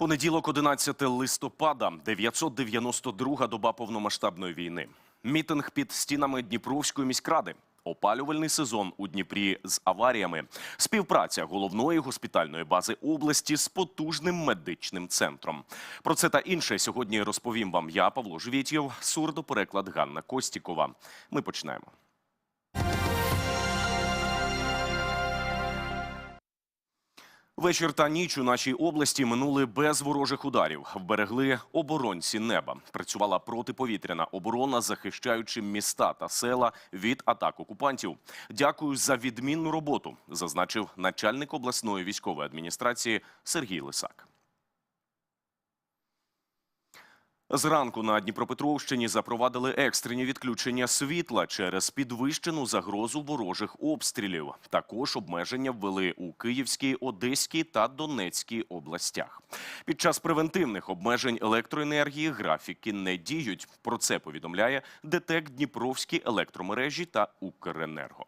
Понеділок, 11 листопада, 992 доба повномасштабної війни. Мітинг під стінами Дніпровської міськради. Опалювальний сезон у Дніпрі з аваріями. Співпраця головної госпітальної бази області з потужним медичним центром. Про це та інше сьогодні розповім вам я, Павло Жвітєв, сурдопереклад Ганна Костікова. Ми почнемо. Вечір та ніч у нашій області минули без ворожих ударів. Вберегли оборонці неба. Працювала протиповітряна оборона, захищаючи міста та села від атак окупантів. Дякую за відмінну роботу, зазначив начальник обласної військової адміністрації Сергій Лисак. Зранку на Дніпропетровщині запровадили екстрені відключення світла через підвищену загрозу ворожих обстрілів. Також обмеження ввели у Київській, Одеській та Донецькій областях. Під час превентивних обмежень електроенергії графіки не діють. Про це повідомляє ДТЕК Дніпровські електромережі та Укренерго.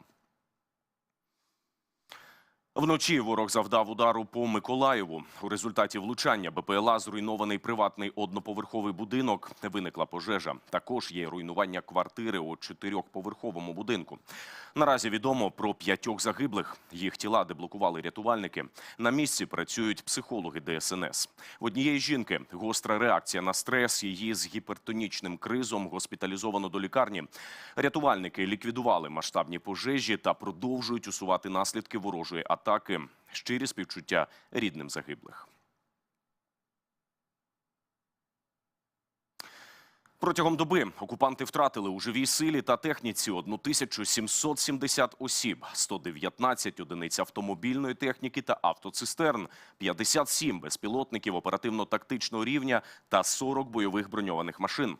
Вночі ворог завдав удару по Миколаєву. У результаті влучання БПЛА зруйнований приватний одноповерховий будинок. Виникла пожежа. Також є руйнування квартири у чотирьохповерховому будинку. Наразі відомо про п'ятьох загиблих. Їх тіла деблокували рятувальники. На місці працюють психологи ДСНС. В однієї жінки гостра реакція на стрес. Її з гіпертонічним кризом госпіталізовано до лікарні. Рятувальники ліквідували масштабні пожежі та продовжують усувати наслідки ворожої атаки. Щирі співчуття рідним загиблих. Протягом доби окупанти втратили у живій силі та техніці 1770 осіб, 119 одиниць автомобільної техніки та автоцистерн, 57 безпілотників оперативно-тактичного рівня та 40 бойових броньованих машин.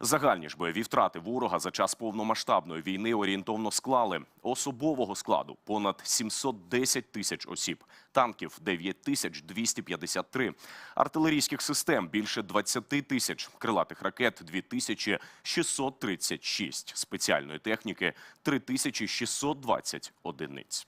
Загальні ж бойові втрати ворога за час повномасштабної війни орієнтовно склали особового складу понад 710 тисяч осіб, танків 9 тисяч 253, артилерійських систем більше 20 тисяч, крилатих ракет 2636, спеціальної техніки 3620 одиниць.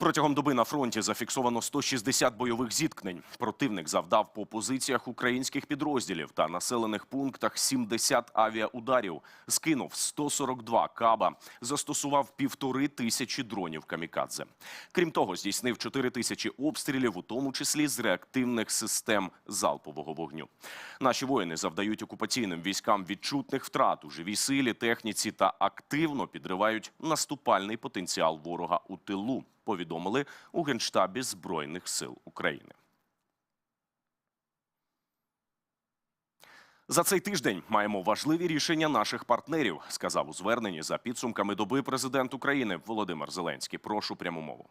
Протягом доби на фронті зафіксовано 160 бойових зіткнень. Противник завдав по позиціях українських підрозділів та населених пунктах 70 авіаударів, скинув 142 каба, застосував півтори тисячі дронів камікадзе. Крім того, здійснив 4 тисячі обстрілів, у тому числі з реактивних систем залпового вогню. Наші воїни завдають окупаційним військам відчутних втрат у живій силі, техніці та активно підривають наступальний потенціал ворога у тилу повідомили у Генштабі Збройних сил України. За цей тиждень маємо важливі рішення наших партнерів, сказав у зверненні за підсумками доби президент України Володимир Зеленський. Прошу пряму мову.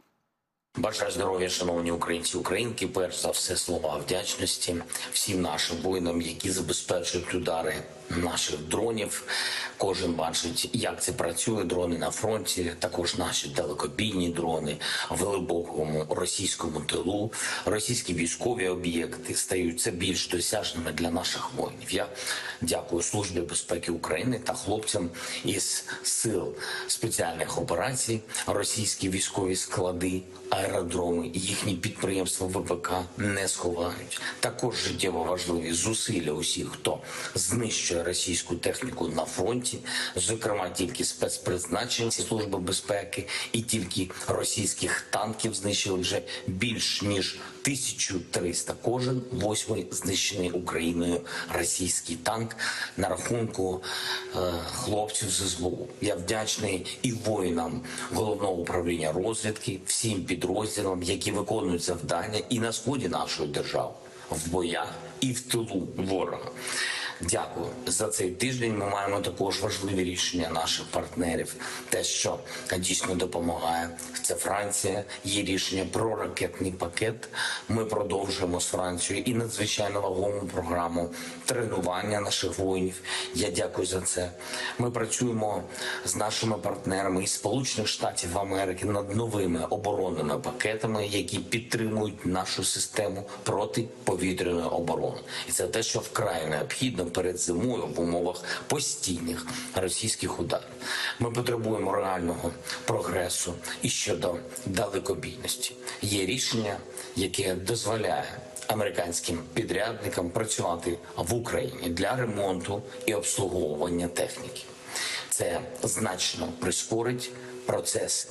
Бажаю здоров'я, шановні українці, українки. Перш за все слова вдячності всім нашим воїнам, які забезпечують удари наших дронів. Кожен бачить, як це працює. Дрони на фронті, також наші далекобійні дрони в глибокому російському тилу. Російські військові об'єкти стають це більш досяжними для наших воїнів. Я дякую службі безпеки України та хлопцям із сил спеціальних операцій. Російські військові склади, аеродроми їхні підприємства ВПК не сховають. Також життєво важливі зусилля усіх, хто знищує російську техніку на фронті, зокрема тільки спецпризначенці служби безпеки, і тільки російських танків знищили вже більш ніж 1300. Кожен восьмий знищений Україною російський танк на рахунку е, хлопців з СБУ. Я вдячний і воїнам головного управління розвідки, всім підрозділам, які виконують завдання і на сході нашої держави в боях і в тилу ворога. Дякую за цей тиждень. Ми маємо також важливі рішення наших партнерів. Те, що дійсно допомагає, це Франція. Є рішення про ракетний пакет. Ми продовжуємо з Францією і надзвичайно вагому програму тренування наших воїнів. Я дякую за це. Ми працюємо з нашими партнерами із Сполучених Штатів Америки над новими оборонними пакетами, які підтримують нашу систему протиповітряної оборони, і це те, що вкрай необхідно перед зимою в умовах постійних російських ударів. Ми потребуємо реального прогресу і щодо далекобійності. Є рішення, яке дозволяє американським підрядникам працювати в Україні для ремонту і обслуговування техніки. Це значно прискорить процес.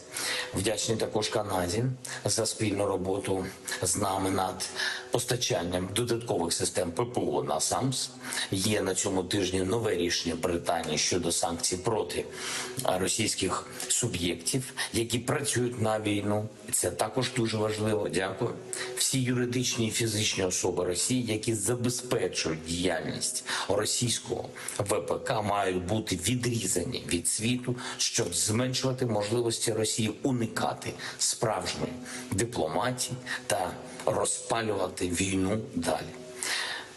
Вдячний також Канаді за спільну роботу з нами над постачанням додаткових систем ППО на САМС. Є на цьому тижні нове рішення Британії щодо санкцій проти російських суб'єктів, які працюють на війну. Це також дуже важливо. Дякую. Всі юридичні і фізичні особи Росії, які забезпечують діяльність російського ВПК, мають бути відрізані від світу, щоб зменшувати можливості Росії уникати справжньої дипломатії та розпалювати війну далі.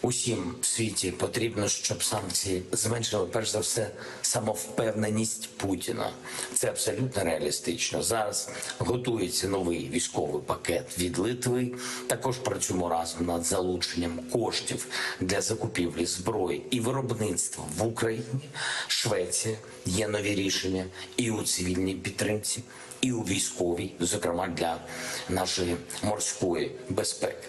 Усім в світі потрібно, щоб санкції зменшили перш за все самовпевненість Путіна. Це абсолютно реалістично. Зараз готується новий військовий пакет від Литви. Також працюємо разом над залученням коштів для закупівлі зброї і виробництва в Україні. Швеція є нові рішення і у цивільній підтримці, і у військовій, зокрема для нашої морської безпеки.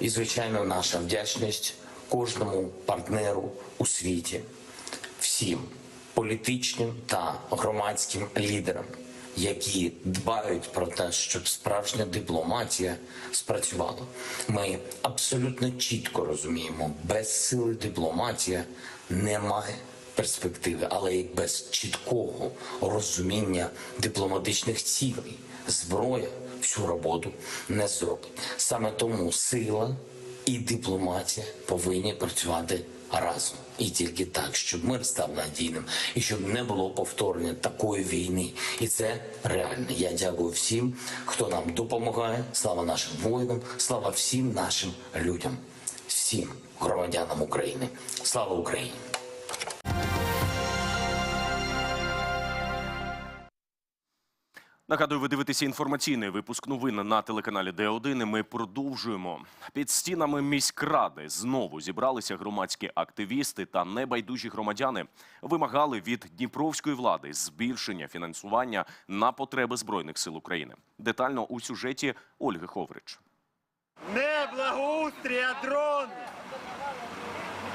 І звичайно, наша вдячність кожному партнеру у світі, всім політичним та громадським лідерам, які дбають про те, щоб справжня дипломатія спрацювала. Ми абсолютно чітко розуміємо, без сили дипломатія немає перспективи, але і без чіткого розуміння дипломатичних цілей зброя всю роботу не зробить. Саме тому сила і дипломатія повинні працювати разом. І тільки так, щоб мир став надійним і щоб не було повторення такої війни. І це реально. Я дякую всім, хто нам допомагає. Слава нашим воїнам, слава всім нашим людям, всім громадянам України. Слава Україні! Нагадую, ви дивитеся інформаційний випуск новин на телеканалі Д1. Ми продовжуємо. Під стінами міськради знову зібралися громадські активісти та небайдужі громадяни. Вимагали від дніпровської влади збільшення фінансування на потреби збройних сил України. Детально у сюжеті Ольги Ховрич. Не благоустрій, а дрон!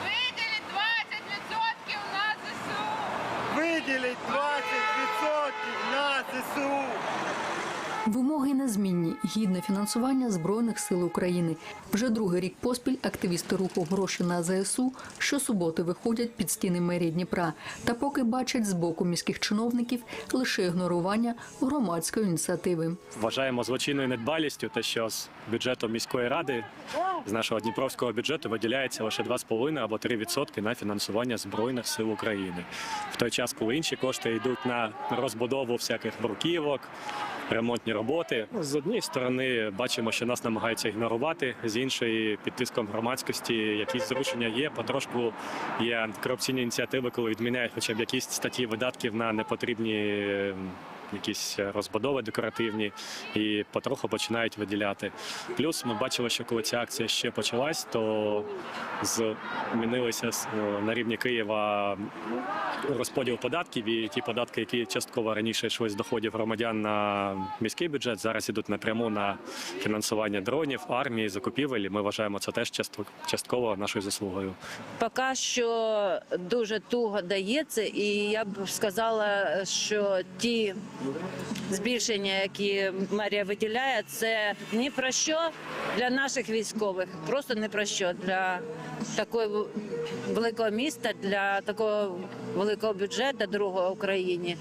Виділіть 20% на ЗСУ! Виділіть 20% на ЗСУ! Вимоги незмінні. Гідне фінансування Збройних сил України. Вже другий рік поспіль активісти руху гроші на ЗСУ щосуботи виходять під стіни мерії Дніпра. Та поки бачать з боку міських чиновників лише ігнорування громадської ініціативи. Вважаємо злочинною недбалістю те, що з бюджету міської ради з нашого дніпровського бюджету виділяється лише 2,5 або 3% на фінансування збройних сил України. В той час, коли інші кошти йдуть на розбудову всяких бруківок, ремонтні роботи. З однієї сторони бачимо, що нас намагаються ігнорувати, з іншої під тиском громадськості якісь зрушення є. Потрошку є антикорупційні ініціативи, коли відміняють хоча б якісь статті видатків на непотрібні. Е, Якісь розбудови декоративні і потроху починають виділяти. Плюс ми бачили, що коли ця акція ще почалась, то змінилися е, на рівні Києва розподіл податків, і ті податки, які частково раніше йшли з доходів громадян на міський бюджет, зараз ідуть напряму на фінансування дронів, армії, закупівель. Ми вважаємо це теж част- частково нашою заслугою. Поки що дуже туго дається, і я б сказала, що ті збільшення, які мерія виділяє, це ні про що для наших військових, просто не про що для такого великого міста, для такого великого бюджету другого в Україні.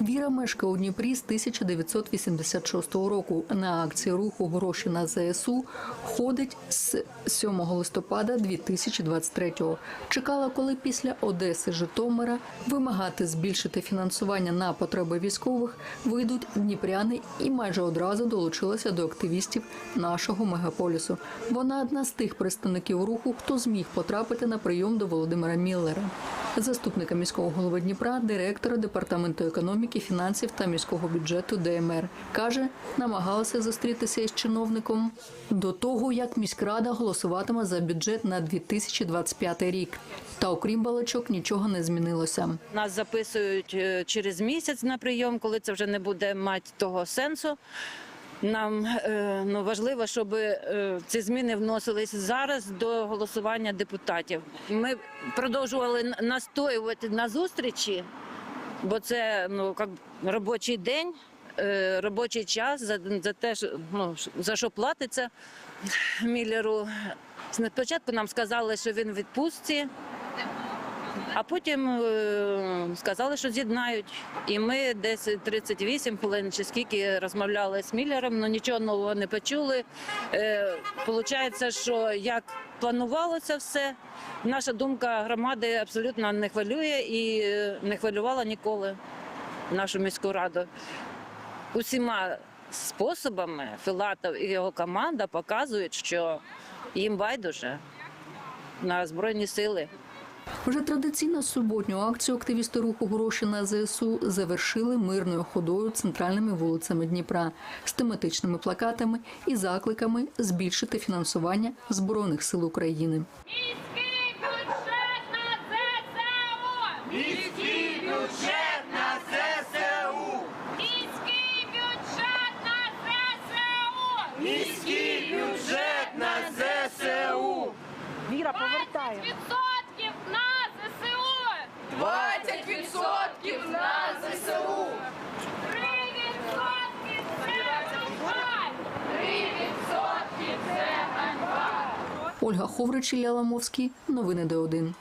Віра мешкає у Дніпрі з 1986 року. На акції руху гроші на ЗСУ ходить з 7 листопада 2023-го. Чекала, коли після Одеси Житомира вимагати збільшити фінансування на потреби військових вийдуть дніпряни і майже одразу долучилася до активістів нашого мегаполісу. Вона одна з тих представників руху, хто зміг потрапити на прийом до Володимира Міллера. заступника міського голови Дніпра, директора департаменту економіки, фінансів та міського бюджету ДМР. Каже, намагалася зустрітися із чиновником до того, як міськрада голосуватиме за бюджет на 2025 рік. Та окрім балачок, нічого не змінилося. Нас записують е, через місяць на прийом, коли вже не буде мати того сенсу. Нам е, ну, важливо, щоб е, ці зміни вносились зараз до голосування депутатів. Ми продовжували настоювати на зустрічі, бо це ну, як робочий день, е, робочий час за, за те, ну, за що платиться Міллеру. Спочатку нам сказали, що він в відпустці. А потім е, сказали, що з'єднають. І ми десь 38 хвилин чи скільки розмовляли з Міллером, але нічого нового не почули. Е, Получається, що як планувалося все, наша думка громади абсолютно не хвилює і е, не хвилювала ніколи нашу міську раду. Усіма способами Філатов і його команда показують, що їм байдуже на Збройні сили. Вже традиційно суботню акцію активісти руху гроші на ЗСУ завершили мирною ходою центральними вулицями Дніпра з тематичними плакатами і закликами збільшити фінансування збройних сил України. Міський бюджет на ЗСУ! Міський бюджет на ЗСУ! Міський бюджет на ЗСУ! Міський бюджет на ЗСУ! Віра, повертає. 20% на ЗСУ! 20% на ЗСУ! 3% це ганьба! 3% це ганьба! Ольга Ховрич, Ілля Ламовський. Новини Д1.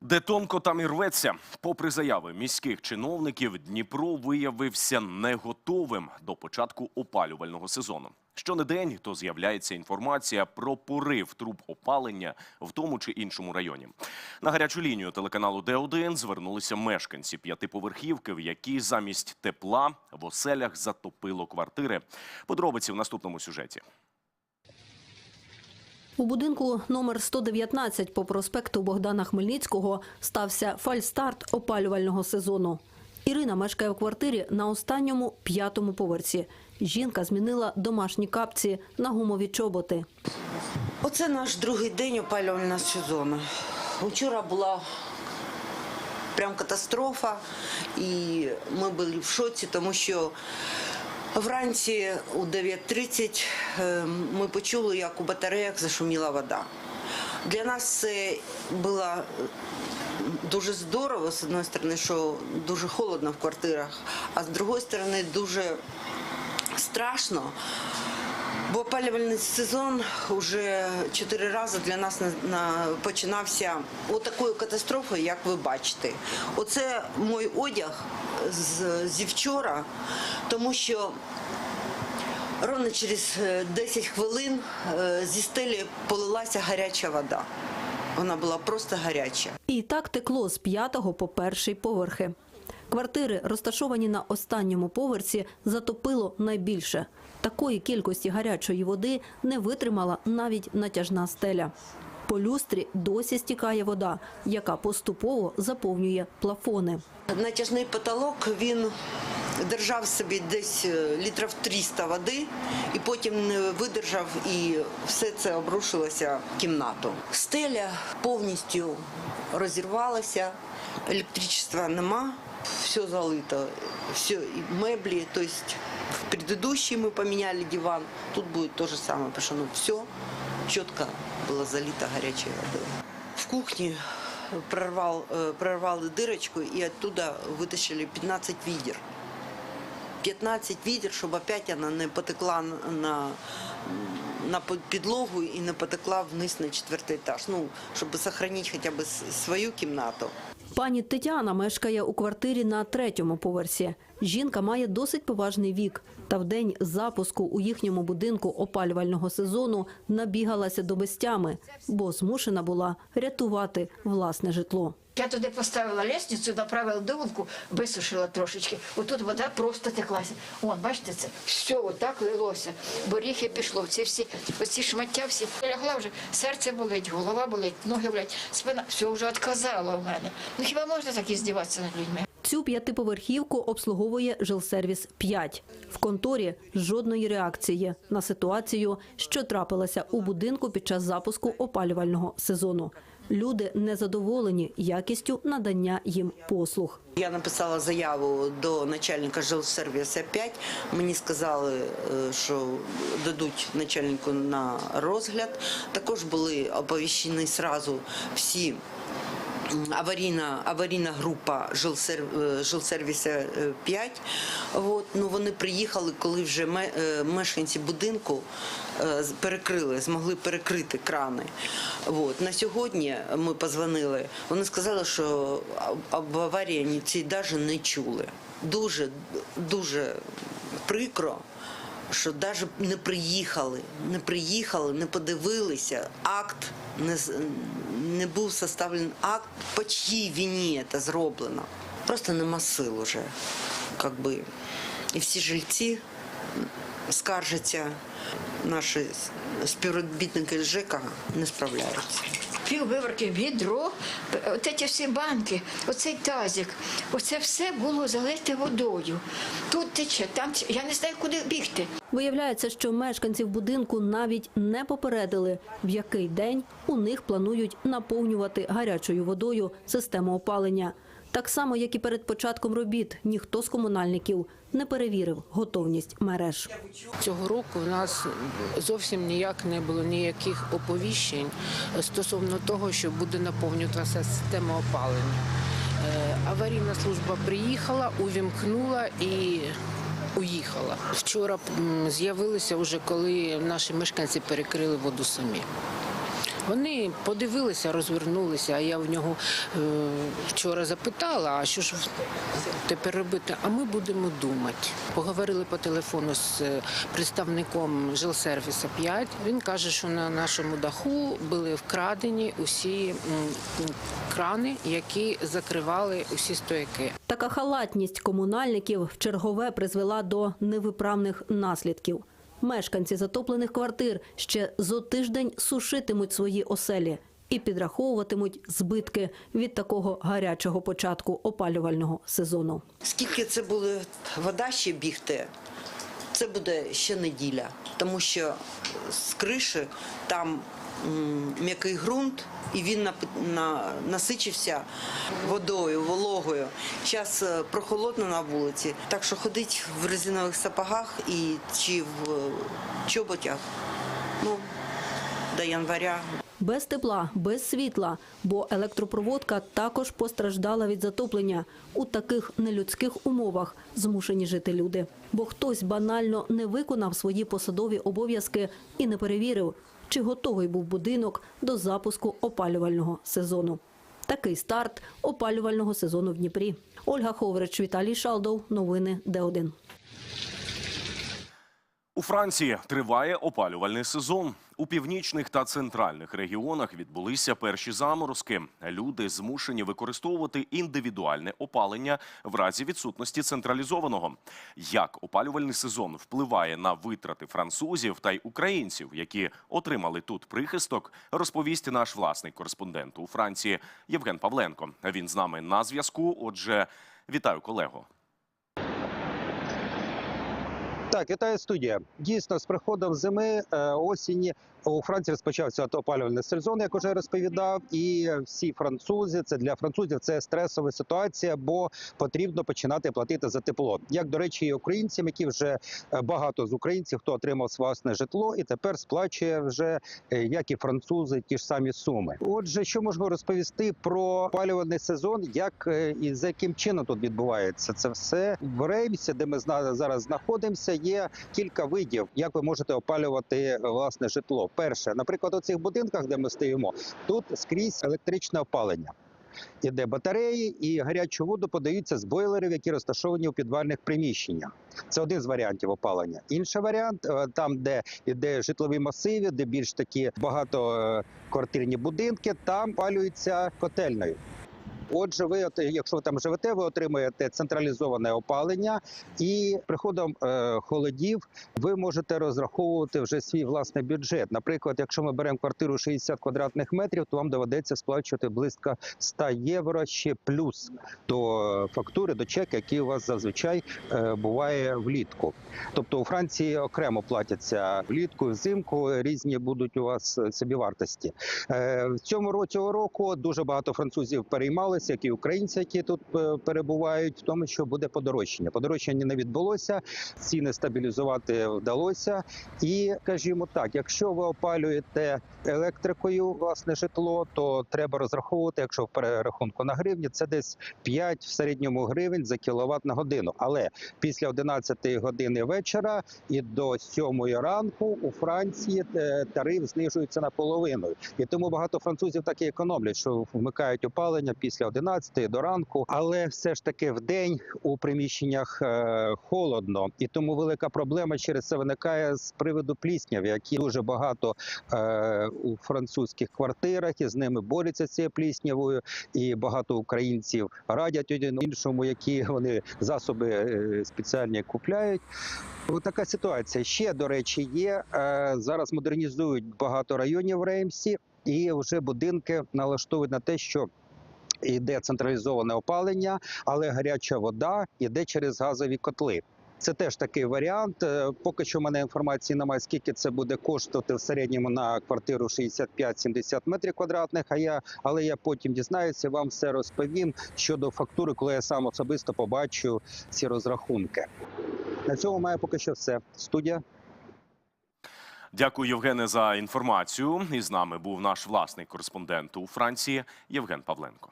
Де тонко там і рветься. Попри заяви міських чиновників, Дніпро виявився не готовим до початку опалювального сезону. Щонедень то з'являється інформація про порив труб опалення в тому чи іншому районі. На гарячу лінію телеканалу Д1 звернулися мешканці п'ятиповерхівки, в якій замість тепла в оселях затопило квартири. Подробиці в наступному сюжеті. У будинку номер 119 по проспекту Богдана Хмельницького стався фальстарт опалювального сезону. Ірина мешкає в квартирі на останньому п'ятому поверсі. Жінка змінила домашні капці на гумові чоботи. Оце наш другий день опалювального сезону. Вчора була прям катастрофа, і ми були в шоці, тому що вранці у 9.30 е, ми почули, як у батареях зашуміла вода. Для нас це було дуже здорово, з однієї сторони, що дуже холодно в квартирах, а з іншої сторони дуже страшно. Бо опалювальний сезон вже чотири рази для нас на, на, починався отакою катастрофою, як ви бачите. Оце мій одяг зі вчора, тому що ровно через е, 10 хвилин е, зі стелі полилася гаряча вода. Вона була просто гаряча. І так текло з п'ятого по перший поверхи. Квартири, розташовані на останньому поверсі, затопило найбільше. Такої кількості гарячої води не витримала навіть натяжна стеля. По люстрі досі стікає вода, яка поступово заповнює плафони. Натяжний потолок він держав собі десь е, літрів 300 води, і потім не видержав, і все це обрушилося в кімнату. Стеля повністю розірвалася, електричества нема, все залито, все, і меблі, тобто в предыдущий ми поміняли диван, тут буде те же саме, тому що ну, все чітко було залито гарячою водою. В кухні прорвал, э, прорвали дырочку и оттуда вытащили 15 видер. 15 видер, чтобы опять она не потекла на, на под- підлогу і не потекла вниз на четвертий етаж. Ну, щоб сохранить хоча б с- свою кімнату. Пані Тетяна мешкає у квартирі на третьому поверсі. Жінка має досить поважний вік. Та в день запуску у їхньому будинку опалювального сезону набігалася до безтями, бо змушена була рятувати власне житло. Я туди поставила лестницю, направила дувалку, висушила трошечки. Отут вода просто теклася. Вон, бачите це? Все отак лилося. Боріхи пішло. Ці всі, оці шмаття всі. Лягла вже, серце болить, голова болить, ноги болять, спина. Все вже відказало в мене. Ну хіба можна так і здіватися над людьми? Цю п'ятиповерхівку обслуговує жилсервіс 5. В конторі жодної реакції на ситуацію, що трапилася у будинку під час запуску опалювального сезону. Люди незадоволені якістю надання їм послуг. Я написала заяву до начальника жилсервіса 5. Мені сказали, е, що дадуть начальнику на розгляд. Також були оповіщені сразу всі. Аварійна, аварійна група е, жилсервіса е, 5. От, ну, вони приїхали, коли вже е, мешканці будинку е, перекрили, змогли перекрити крани. От. На сьогодні ми позвонили. Вони сказали, що об- аварії ці навіть не чули. Дуже, дуже прикро, що навіть не приїхали, не приїхали, не подивилися. Акт не, не був составлений акт, по чиїй вині це зроблено. Просто нема сил уже. Как би. І всі жильці скаржаться, наші співробітники ЖЕКа не справляються. Пів виварки, відро, от ці всі банки, оцей тазик, оце все було залите водою. Тут тече, там. Я не знаю, куди бігти. Виявляється, що мешканців будинку навіть не попередили, в який день у них планують наповнювати гарячою водою систему опалення. Так само, як і перед початком робіт, ніхто з комунальників не перевірив готовність мереж. Цього року в нас зовсім ніяк не було ніяких оповіщень стосовно того, що буде наповнюватися система опалення. Е, Аварійна служба приїхала, увімкнула і уїхала. Вчора з'явилися вже, коли наші мешканці перекрили воду самі. Вони подивилися, розвернулися, а я в нього е, вчора запитала, а що ж тепер робити? А ми будемо думати. Поговорили по телефону з е, представником жилсервіса 5. Він каже, що на нашому даху були вкрадені усі крани, які закривали усі стояки. Така халатність комунальників в чергове призвела до невиправних наслідків. Мешканці затоплених квартир ще зо тиждень сушитимуть свої оселі і підраховуватимуть збитки від такого гарячого початку опалювального сезону. Скільки це буде вода ще бігти, це буде ще неділя, тому що з криші там м'який ґрунт, і він насичився водою, вологою. Зараз прохолодно на вулиці, так що ходить в резинових сапогах і чи в е, чоботях ну, до января Без тепла, без світла, бо електропроводка також постраждала від затоплення. У таких нелюдських умовах змушені жити люди. Бо хтось банально не виконав свої посадові обов'язки і не перевірив, чи готовий був будинок до запуску опалювального сезону. Такий старт опалювального сезону в Дніпрі. Ольга Ховрич, Віталій Шалдов. Новини Д1. У Франції триває опалювальний сезон. У північних та центральних регіонах відбулися перші заморозки. Люди змушені використовувати індивідуальне опалення в разі відсутності централізованого. Як опалювальний сезон впливає на витрати французів та й українців, які отримали тут прихисток, розповість наш власний кореспондент у Франції Євген Павленко. Він з нами на зв'язку. Отже, вітаю колего. Так, вітаю студія. Дійсно, з приходом зими е, осені у Франції розпочався опалювальний сезон, як уже розповідав. І всі французи, це для французів це стресова ситуація, бо потрібно починати платити за тепло. Як до речі, і українцям, які вже е, багато з українців, хто отримав власне житло, і тепер сплачує вже е, як і французи, ті ж самі суми. Отже, що можемо розповісти про опалювальний сезон, як і за яким чином тут відбувається це все в Реймсі, де ми зараз знаходимося. Є кілька видів, як ви можете опалювати е, власне житло. Перше, наприклад, у цих будинках, де ми стоїмо, тут скрізь електричне опалення. Іде батареї і гарячу воду подаються з бойлерів, які розташовані у підвальних приміщеннях. Це один з варіантів опалення. Інший варіант е, там, де іде житлові масиви, де більш такі багатоквартирні будинки, там опалюється котельною. Отже, ви, якщо ви там живете, ви отримуєте централізоване опалення, і приходом е, холодів ви можете розраховувати вже свій власний бюджет. Наприклад, якщо ми беремо квартиру 60 квадратних метрів, то вам доведеться сплачувати близько 100 євро ще плюс до фактури, до чека, який у вас зазвичай е, буває влітку. Тобто у Франції окремо платяться влітку, взимку різні будуть у вас е, собівартості. Е, В цьому році року дуже багато французів переймалися, як і українці, які тут е, перебувають, в тому, що буде подорожчання. Подорожчання не відбулося, ціни стабілізувати вдалося. І скажімо так, якщо ви опалюєте електрикою власне житло, то треба розраховувати, якщо в перерахунку на гривні, це десь 5 в середньому гривень за кіловат на годину. Але після 11 години вечора і до 7 ранку у Франції е, тариф знижується наполовину. І тому багато французів так і економлять, що вмикають опалення після 11 до ранку. Але все ж таки в день у приміщеннях е, холодно, і тому велика проблема через це виникає з приводу плісняв, які дуже багато е, у французьких квартирах і з ними борються з цією пліснявою. І багато українців радять один іншому, які вони засоби е, спеціальні купляють. Ось така ситуація. Ще до речі, є зараз модернізують багато районів Реймсі, і вже будинки налаштовують на те, що йде централізоване опалення, але гаряча вода йде через газові котли. Це теж такий варіант. Е, Поки що в мене інформації немає, скільки це буде коштувати в середньому на квартиру 65-70 метрів квадратних. А я, але я потім дізнаюся, вам все розповім щодо фактури, коли я сам особисто побачу ці розрахунки. На цьому має поки що все. Студія. Дякую, Євгене, за інформацію. І з нами був наш власний кореспондент у Франції Євген Павленко.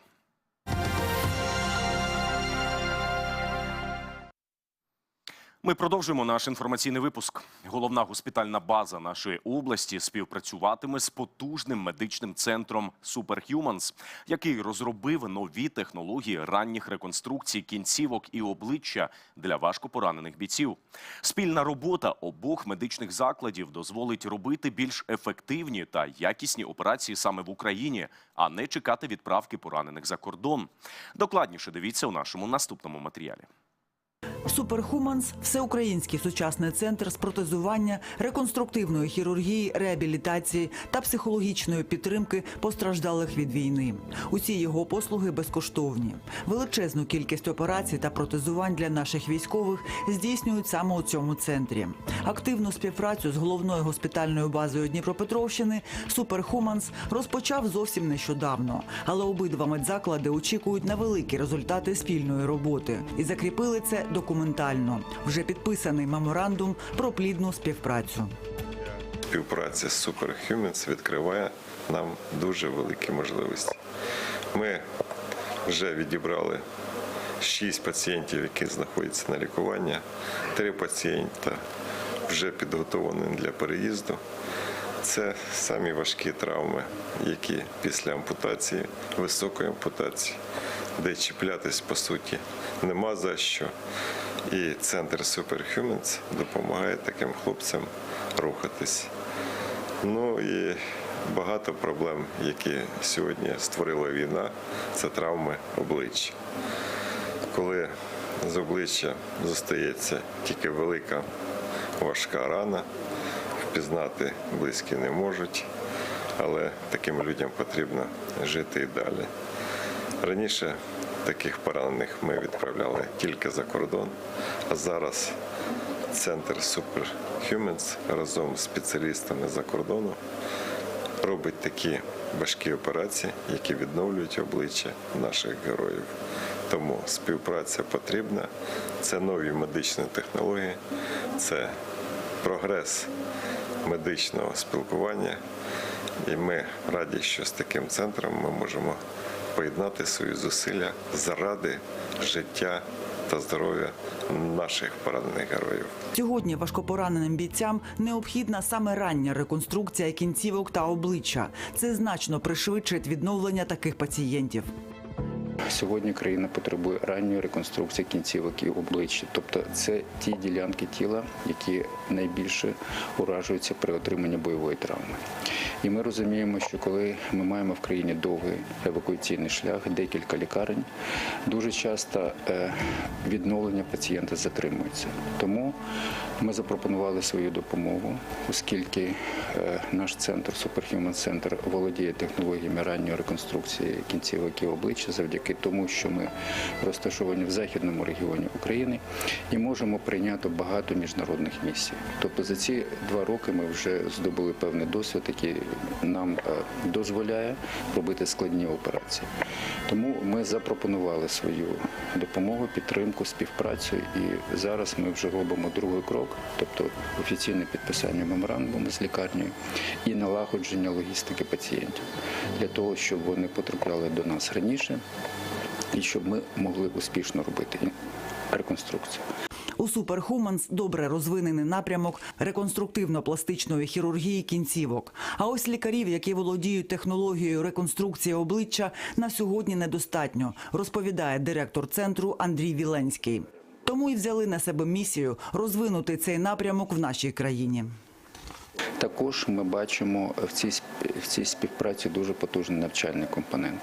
Ми продовжуємо наш інформаційний випуск. Головна госпітальна база нашої області співпрацюватиме з потужним медичним центром Superhumans, який розробив нові технології ранніх реконструкцій кінцівок і обличчя для важкопоранених бійців. Спільна робота обох медичних закладів дозволить робити більш ефективні та якісні операції саме в Україні, а не чекати відправки поранених за кордон. Докладніше дивіться у нашому наступному матеріалі. Суперхуманс всеукраїнський сучасний центр з протезування, реконструктивної хірургії, реабілітації та психологічної підтримки постраждалих від війни. Усі його послуги безкоштовні. Величезну кількість операцій та протезувань для наших військових здійснюють саме у цьому центрі. Активну співпрацю з головною госпітальною базою Дніпропетровщини Суперхуманс розпочав зовсім нещодавно, але обидва медзаклади очікують на великі результати спільної роботи і закріпили це документально. Вже підписаний меморандум про плідну співпрацю. Співпраця з Superhumans відкриває нам дуже великі можливості. Ми вже відібрали шість пацієнтів, які знаходяться на лікуванні, три пацієнта вже підготовлені для переїзду. Це самі важкі травми, які після ампутації, високої ампутації, де чіплятись по суті нема за що. І центр Superhumans допомагає таким хлопцям рухатись. Ну і багато проблем, які сьогодні створила війна, це травми обличчя. Коли з обличчя зостається тільки велика важка рана, впізнати близькі не можуть, але таким людям потрібно жити і далі. Раніше таких поранених ми відправляли тільки за кордон, а зараз центр Superhumans разом з спеціалістами за кордону робить такі важкі операції, які відновлюють обличчя наших героїв. Тому співпраця потрібна. Це нові медичні технології, це прогрес медичного спілкування. І ми раді, що з таким центром ми можемо поєднати свої зусилля заради життя та здоров'я наших поранених героїв. Сьогодні важкопораненим бійцям необхідна саме рання реконструкція кінцівок та обличчя. Це значно пришвидшить відновлення таких пацієнтів. Сьогодні країна потребує ранньої реконструкції кінцівок і обличчя. Тобто це ті ділянки тіла, які найбільше уражуються при отриманні бойової травми. І ми розуміємо, що коли ми маємо в країні довгий евакуаційний шлях, декілька лікарень, дуже часто е, відновлення пацієнта затримується. Тому ми запропонували свою допомогу, оскільки е, наш центр, Superhuman Center, володіє технологіями ранньої реконструкції кінцівок і обличчя завдяки тому, що ми розташовані в західному регіоні України і можемо прийняти багато міжнародних місій. Тобто за ці два роки ми вже здобули певний досвід, який нам е, дозволяє робити складні операції. Тому ми запропонували свою допомогу, підтримку, співпрацю, і зараз ми вже робимо другий крок, тобто офіційне підписання меморандуму з лікарнею і налагодження логістики пацієнтів для того, щоб вони потрапляли до нас раніше і щоб ми могли успішно робити реконструкцію. У Суперхуманс добре розвинений напрямок реконструктивно-пластичної хірургії кінцівок. А ось лікарів, які володіють технологією реконструкції обличчя, на сьогодні недостатньо, розповідає директор центру Андрій Віленський. Тому і взяли на себе місію розвинути цей напрямок в нашій країні. Також ми бачимо в цій в цій співпраці дуже потужний навчальний компонент.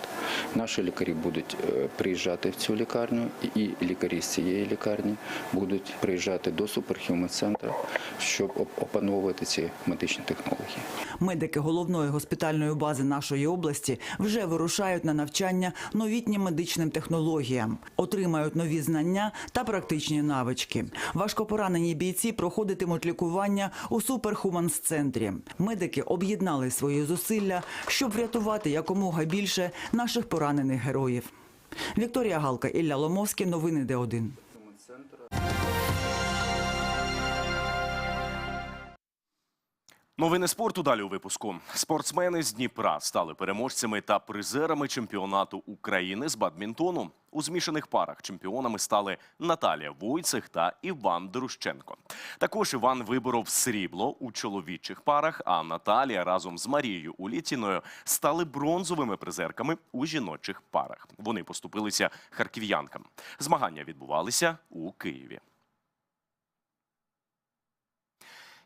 Наші лікарі будуть е, приїжджати в цю лікарню, і лікарі з цієї лікарні будуть приїжджати до Center, щоб опановувати ці медичні технології. Медики головної госпітальної бази нашої області вже вирушають на навчання новітнім медичним технологіям, отримають нові знання та практичні навички. Важкопоранені бійці проходитимуть лікування у Суперхуманс центрі. Медики об'єднали свої зусилля, щоб врятувати якомога більше наших поранених героїв. Вікторія Галка, Ілля Ломовський, новини Д1. Новини спорту далі у випуску. Спортсмени з Дніпра стали переможцями та призерами чемпіонату України з бадмінтону. У змішаних парах чемпіонами стали Наталія Войцех та Іван Друщенко. Також Іван виборов срібло у чоловічих парах, а Наталія разом з Марією Улітіною стали бронзовими призерками у жіночих парах. Вони поступилися харків'янкам. Змагання відбувалися у Києві.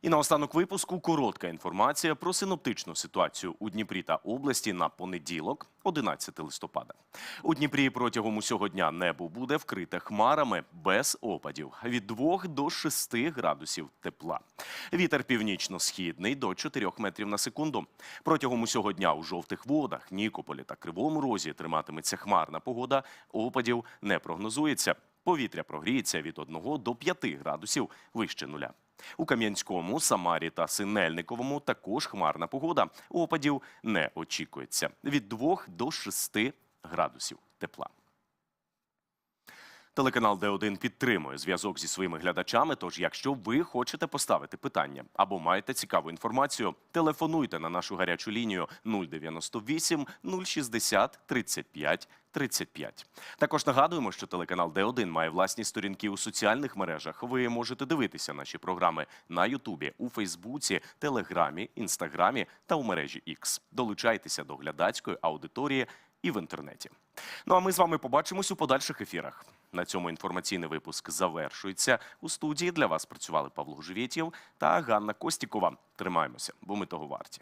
І наостанок випуску коротка інформація про синоптичну ситуацію у Дніпрі та області на понеділок, 11 листопада. У Дніпрі протягом усього дня небо буде вкрите хмарами без опадів від 2 до 6 градусів тепла. Вітер північно-східний до 4 метрів на секунду. Протягом усього дня у жовтих водах, Нікополі та Кривому Розі триматиметься хмарна погода. Опадів не прогнозується. Повітря прогріється від 1 до 5 градусів вище нуля. У Кам'янському, Самарі та Синельниковому також хмарна погода. Опадів не очікується від 2 до 6 градусів тепла. Телеканал Д1 підтримує зв'язок зі своїми глядачами. Тож, якщо ви хочете поставити питання або маєте цікаву інформацію, телефонуйте на нашу гарячу лінію 098 060 35 35. Також нагадуємо, що телеканал Д1 має власні сторінки у соціальних мережах. Ви можете дивитися наші програми на Ютубі, у Фейсбуці, Телеграмі, Інстаграмі та у мережі X. Долучайтеся до глядацької аудиторії і в інтернеті. Ну а ми з вами побачимось у подальших ефірах. На цьому інформаційний випуск завершується. У студії для вас працювали Павло Живєтєв та Ганна Костікова. Тримаємося, бо ми того варті.